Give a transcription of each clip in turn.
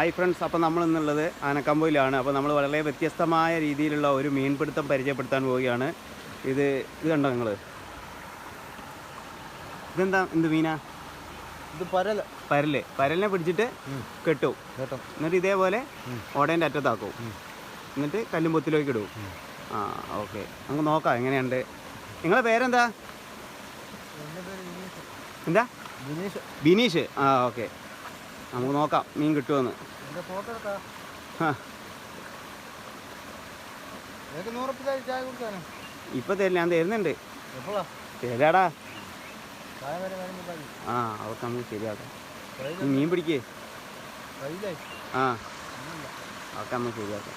Hi friends അപ്പോൾ നമ്മൾ ഇന്നുള്ളത് ആനക്കമ്പയിലാണ്. അപ്പോൾ നമ്മൾ വളരെ വ്യത്യസ്തമായ രീതിയിലുള്ള ഒരു മീൻപിടുത്തം പരിചയപ്പെടുത്താൻ പോവുകയാണ്. ഇത് ഇത് കണ്ടോ നിങ്ങൾ ഇതെന്താ എന്ത് മീനാ? ഇത് പരൽ പരൽ. പരലിനെ പിടിച്ചിട്ട് കെട്ടും. കേട്ടോ. എന്നിട്ട് ഇതേപോലെ ഓടേന്റെ അറ്റത്താക്കും. എന്നിട്ട് കല്ലും പൊത്തിലേക്ക് ഇടും ആ ഓക്കെ. നമുക്ക് നോക്കാം എങ്ങനെയുണ്ട്? നിങ്ങളെ പേരെന്താ? എന്താ? ബിനീഷ് ബിനീഷ് ആ ഓക്കെ. നമുക്ക് നോക്കാം മീൻ കിട്ടുമെന്ന് ഇപ്പം തരില്ല ഞാൻ തരുന്നുണ്ട്. തരാടാ ആ അവർക്ക് നമുക്ക് ശരിയാക്കാം. മീൻ പിടിക്കേ. ആ. അവർക്ക് നമുക്ക് ശരിയാക്കാം.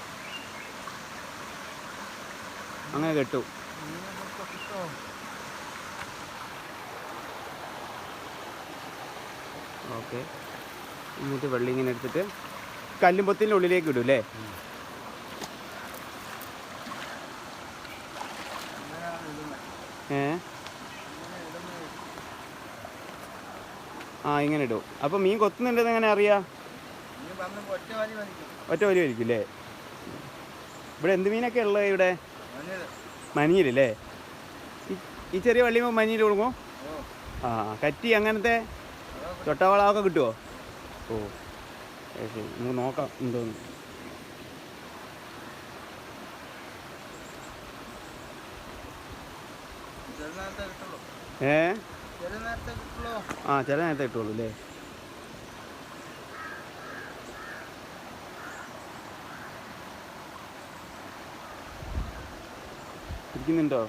അങ്ങനെ കെട്ടു. ഓക്കെ. എന്നിട്ട് വെള്ളി ഇങ്ങനെ എടുത്തിട്ട് കല്ലുമ്പത്തിന്റെ ഉള്ളിലേക്ക് ഇടും അല്ലേ ഏ? ആ ഇങ്ങനെ ഇടും അപ്പോൾ മീൻ കൊത്തുന്നുണ്ടെന്ന് എങ്ങനെ അറിയാ? ഒറ്റ വലി വലിക്കും അല്ലേ ഇവിടെ എന്ത് മീനൊക്കെ ഉള്ളത് ഇവിടെ? മനിയിലല്ലേ ഈ- ചെറിയ വള്ളിയുമ്പോൾ മനിയിൽ കൊടുക്കുമോ ആ കറ്റി അങ്ങനത്തെ ചൊട്ടവളമൊക്കെ കിട്ടുമോ ഓ. ശരി നമുക്ക് നോക്കാം എന്തോന്ന്. ഏ? ആ ചില നേരത്തെ കിട്ടുള്ളൂ അല്ലേ? ഇരിക്കുന്നുണ്ടോ?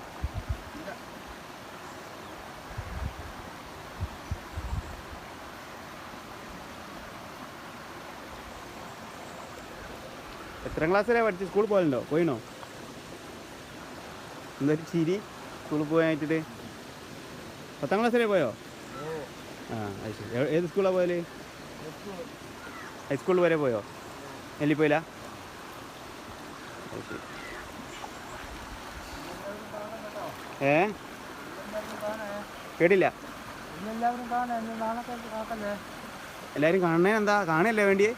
എത്രാം ക്ലാസ് വരെ പഠിച്ച് സ്കൂളിൽ പോകലുണ്ടോ പോയിനോ? എന്തൊരു ചിരി? സ്കൂളിൽ പോകാനായിട്ടിട്ട്? പത്താം ക്ലാസ് വരെ പോയോ? ആ അത് ശരി. ഏത് സ്കൂളാണ് പോയാൽ ഹൈസ്കൂളിൽ വരെ പോയോ? എല്ലി പോയില്ല? അത് ശരി. ഏ? കേട്ടില്ല? എല്ലാവരും കാണണേ എന്താ? കാണല്ലേ വേണ്ടിയേ?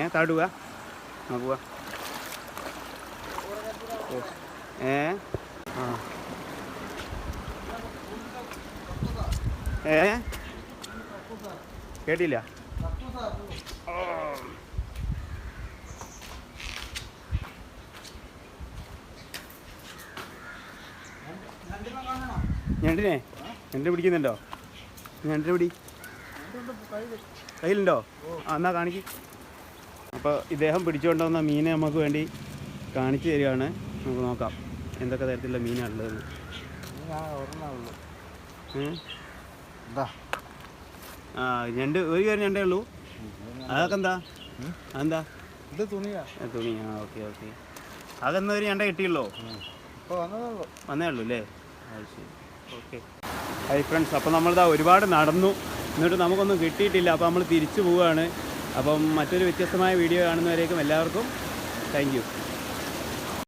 ഏ താടുക പോവാ. ഏ ആ. ഏ കേട്ടില്ല? ഞണ്ടിനെ ഞണ്ട് പിടിക്കുന്നുണ്ടോ? ഞണ്ടിനെ പിടി. കയ്യിലുണ്ടോ? ആ എന്നാ കാണിക്ക്. അപ്പോൾ ഇദ്ദേഹം പിടിച്ചുകൊണ്ടുവന്ന മീനെ നമുക്ക് വേണ്ടി കാണിച്ചു തരികയാണ്. നമുക്ക് നോക്കാം. എന്തൊക്കെ തരത്തിലുള്ള മീനാണുള്ളതെന്ന് ആ ഞണ്ട് ഒരു കാര്യം ഞണ്ടേ ഉള്ളൂ. അതൊക്കെ എന്താ? അതെന്താ? ഇത് തുണിയാ. തുണിയാ. Okay okay. അതെന്നാ ഒരു ഞണ്ട കിട്ടിയുള്ളൂ? വന്നേ ഉള്ളൂ അല്ലേ? അത് ശരി. ഓക്കെ. Hi friends. അപ്പോൾ നമ്മളിതാ ഒരുപാട് നടന്നു. എന്നിട്ട് നമുക്കൊന്നും കിട്ടിയിട്ടില്ല. അപ്പോൾ നമ്മൾ തിരിച്ചു പോവുകയാണ് അപ്പം മറ്റൊരു വ്യത്യസ്തമായ വീഡിയോ കാണുന്നവരേക്കും എല്ലാവർക്കും താങ്ക്